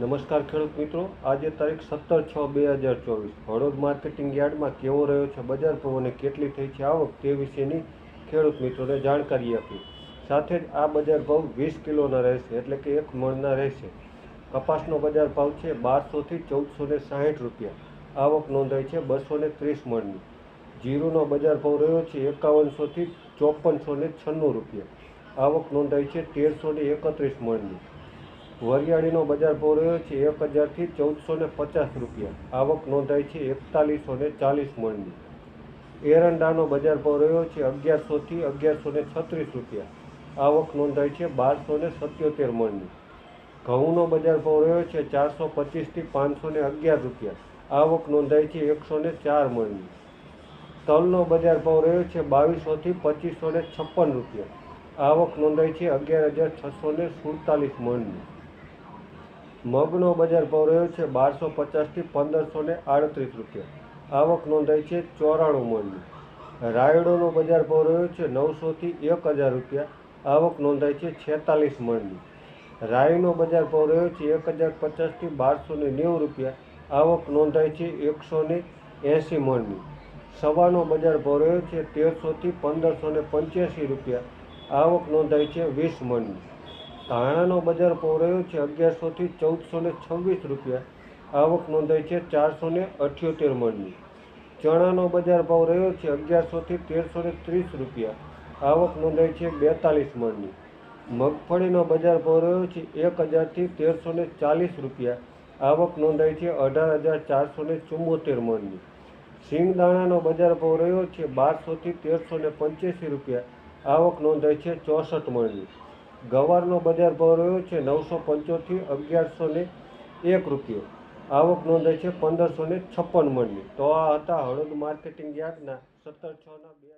નમસ્કાર ખેડૂત મિત્રો. આજે તારીખ સત્તર છ બે હજાર ચોવીસ. હળવદ માર્કેટિંગ યાર્ડમાં કેવો રહ્યો છે બજાર ભાવ કેટલી થઈ છે આવક તે વિશેની ખેડૂત મિત્રોને જાણકારી આપી. સાથે જ આ બજાર ભાવ વીસ કિલોના રહેશે એટલે કે એક મણના રહેશે. કપાસનો બજાર ભાવ છે બારસોથી ચૌદસો ને સાહીઠ રૂપિયા. આવક નોંધાઈ છે બસો ને ત્રીસ મણની. જીરુનો બજાર ભાવ રહ્યો છે એકાવનસોથી ચોપનસો ને છન્નું રૂપિયા. આવક નોંધાઈ છે તેરસો ને એકત્રીસ મણની. વરિયાળીનો બજાર ભાવ રહ્યો છે એક હજારથી ચૌદસો ને પચાસ રૂપિયા. આવક નોંધાઈ છે એકતાલીસો ને ચાલીસ મણની. એરંડાનો બજાર ભાવ રહ્યો છે અગિયારસોથી અગિયારસો ને છત્રીસ રૂપિયા. આવક નોંધાઈ છે બારસો ને સત્યોતેર મણની. ઘઉંનો બજાર ભાવ રહ્યો છે ચારસો પચીસથી પાંચસો ને અગિયાર રૂપિયા. આવક નોંધાઈ છે એકસો ને ચાર મણની. તલનો બજાર ભાવ રહ્યો છે બાવીસોથી પચીસો ને છપ્પન રૂપિયા. આવક નોંધાઈ છે અગિયાર હજાર છસો ને સુડતાલીસ મણની. મગનો બજાર ભાવ રહ્યો છે બારસો પચાસથી પંદરસો ને આડત્રીસ રૂપિયા. આવક નોંધાઈ છે ચોરાણું મણની. રાયડોનો બજાર ભાવ રહ્યો છે નવસોથી એક હજાર રૂપિયા. આવક નોંધાઈ છે છેતાલીસ મણની. રાયનો બજાર ભાવ રહ્યો છે એક હજાર પચાસથી બારસો ને નેવું રૂપિયા. આવક નોંધાઈ છે એકસો ને એંસી મણની. સવાનો બજાર ભાવ રહ્યો છે તેરસોથી પંદરસો ને પંચ્યાસી રૂપિયા. આવક નોંધાઈ છે વીસ મણની. ધાણાનો બજાર રહ્યો છે અગિયારસોથી ચૌદસો ને છવ્વીસ રૂપિયા. આવક નોંધાઈ છે ચારસો ને અઠ્યોતેર મણની. ચણાનો બજાર ભાવ રહ્યો છે અગિયારસોથી તેરસો ને ત્રીસ રૂપિયા. આવક નોંધાઈ છે બેતાલીસ મણની. મગફળીનો બજાર ભાવ રહ્યો છે એક હજારથી તેરસો ને ચાલીસ રૂપિયા. આવક નોંધાઈ છે અઢાર હજાર ચારસો ને ચુમ્મોતેર મણની. સિંગદાણાનો બજાર ભાવ રહ્યો છે બારસોથી તેરસો ને પંચ્યાસી રૂપિયા. આવક નોંધાઈ છે ચોસઠ મણની. ગવારનો બજાર ભાવ રહ્યો છે નવસો પંચોતેર અગિયારસો ને એક રૂપિયો. આવક નોંધાઈ છે પંદરસો ને છપ્પન મણની. તો આ હતા હળદ માર્કેટિંગ યાર્ડના સત્તર છના બે